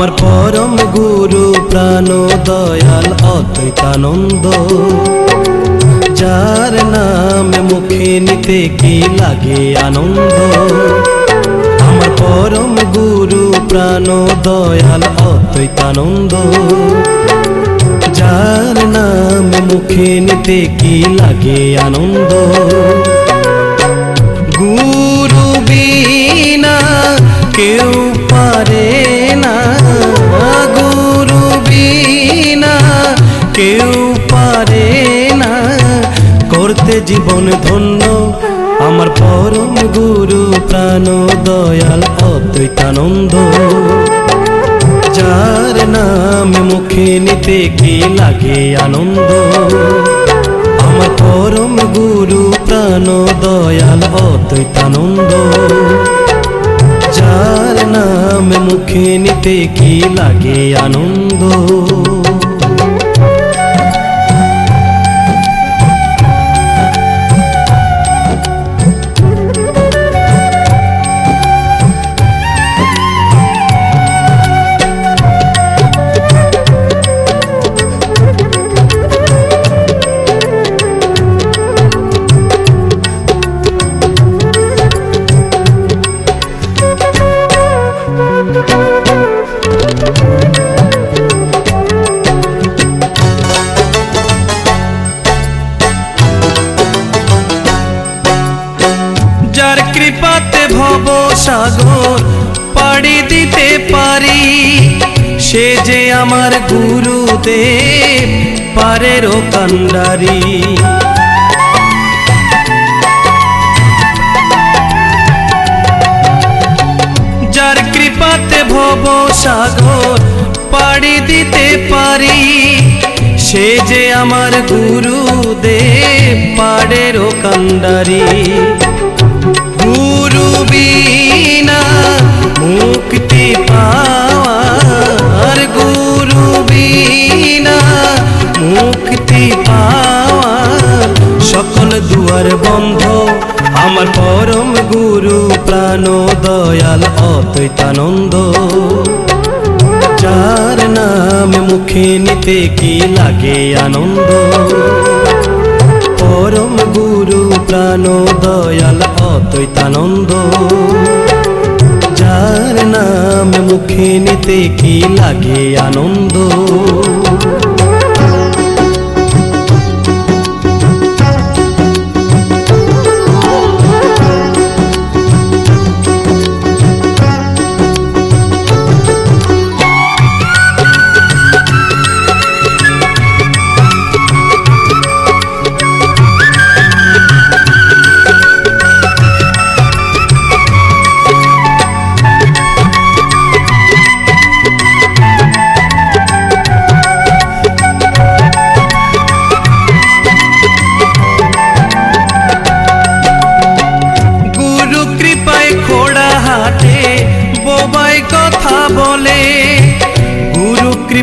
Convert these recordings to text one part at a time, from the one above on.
আমার পরম গুরু প্রাণ দয়াল অদ্বৈতানন্দ। যার নামে মুখে নিতে কি লাগে আনন্দ? আমার পরম গুরু প্রাণ দয়াল অদ্বৈতানন্দ। যার নামে মুখে নিতে কি লাগে আনন্দ? গুরু বিনা কেউ পারে কেউ পারে না করতে জীবন ধন্য। আমার পরম গুরু প্রাণ দয়াল অদ্বৈতানন্দ। যার নাম মুখে নিতে কি লাগে আনন্দ? আমার পরম গুরু প্রাণ দয়াল অদ্বৈতানন্দ। যার নাম মুখে নিতে কি লাগে আনন্দ? যার কৃপাতে ভব সাগর পাড়ি দিতে পারি। সে যে আমার গুরুদেব পারেরও কান্ডারি। যার কৃপাতে ভব সাগর পাড়ি দিতে পারি, সে যে আমার গুরুদেব পাড়েরও কান্ডারি। আমার পরম গুরু প্রাণ দয়াল অদ্বৈতানন্দ। যার নাম মুখে নিতে কি লাগে আনন্দ? পরম গুরু প্রাণ দয়াল অদ্বৈতানন্দ। যার নাম মুখে নিতে কি লাগে আনন্দ?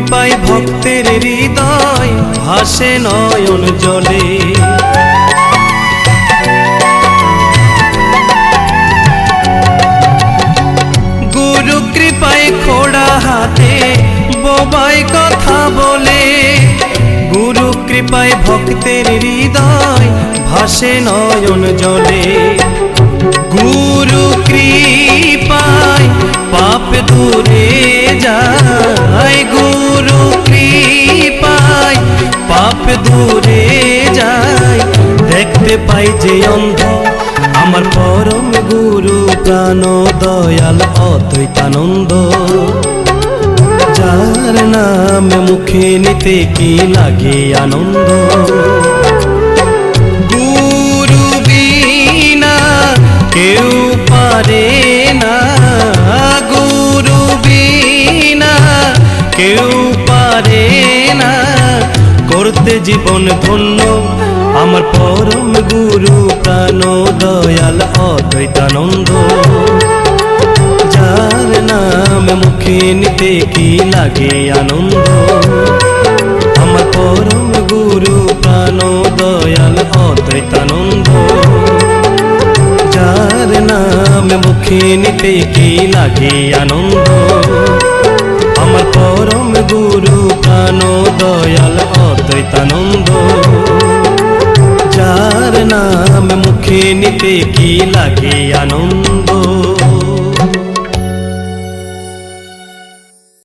কৃপায় ভক্তের হৃদয় ভাসে নয়ন জলে। গুরু কৃপায় খোড়া হাতে বোবাই কথা বলে। গুরু কৃপায় ভক্তের হৃদয় ভাসে নয়ন জলে। গুরু কৃপায় পাপ দূরে দূরে যায় দেখতে পাই যে অন্ধ। আমার পরম গুরু প্রাণ দয়াল অদ্বৈতানন্দ যার নাম মুখে নিতে কি লাগে আনন্দ? গুরু বিনা কেউ পারে না। গুরু বিনা কেউ করতে জীবন ধন্য। আমার পরম গুরু প্রাণ দয়াল অদ্বৈতানন্দ। যার নামে মুখে নিতে কি লাগে আনন্দ? আমার পরম গুরু প্রাণ দয়াল অদ্বৈতানন্দ। যার নামে মুখে নিতে কি লাগে আনন্দ? আমার পরম গুরু প্রাণ দয়াল অদ্বৈতানন্দ যার নাম মুখে নিতে কি লাগে আনন্দ